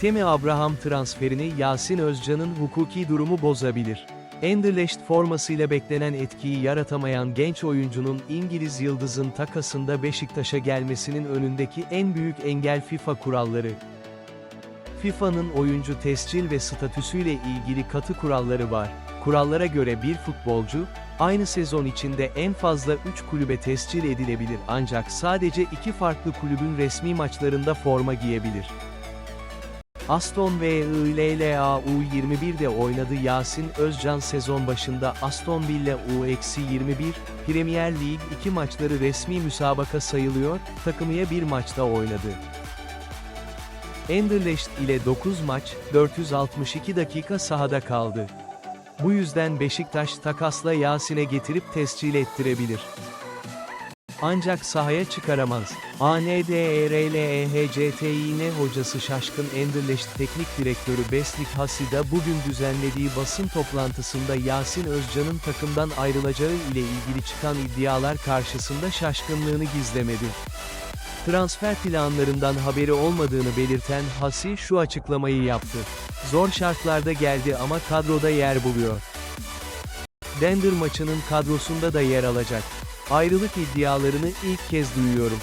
Temi Abraham transferini Yasin Özcan'ın hukuki durumu bozabilir. Anderlecht formasıyla beklenen etkiyi yaratamayan genç oyuncunun İngiliz yıldızın takasında Beşiktaş'a gelmesinin önündeki en büyük engel FIFA kuralları. FIFA'nın oyuncu tescil ve statüsüyle ilgili katı kuralları var. Kurallara göre bir futbolcu, aynı sezon içinde en fazla 3 kulübe tescil edilebilir ancak sadece iki farklı kulübün resmi maçlarında forma giyebilir. Aston Villa U21'de oynadı Yasin Özcan sezon başında Aston Villa U-21, Premier Lig 2 maçları resmi müsabaka sayılıyor, takımıya bir maçta oynadı. Anderlecht ile 9 maç, 462 dakika sahada kaldı. Bu yüzden Beşiktaş takasla Yasin'e getirip tescil ettirebilir. Ancak sahaya çıkaramaz. E ANDERLEHCTİN hocası Şaşkın Anderlecht Teknik Direktörü Beslik Hasida bugün düzenlediği basın toplantısında Yasin Özcan'ın takımdan ayrılacağı ile ilgili çıkan iddialar karşısında şaşkınlığını gizlemedi. Transfer planlarından haberi olmadığını belirten Hasi şu açıklamayı yaptı. Zor şartlarda geldi ama kadroda yer buluyor. Denver maçının kadrosunda da yer alacak. Ayrılık iddialarını ilk kez duyuyorum.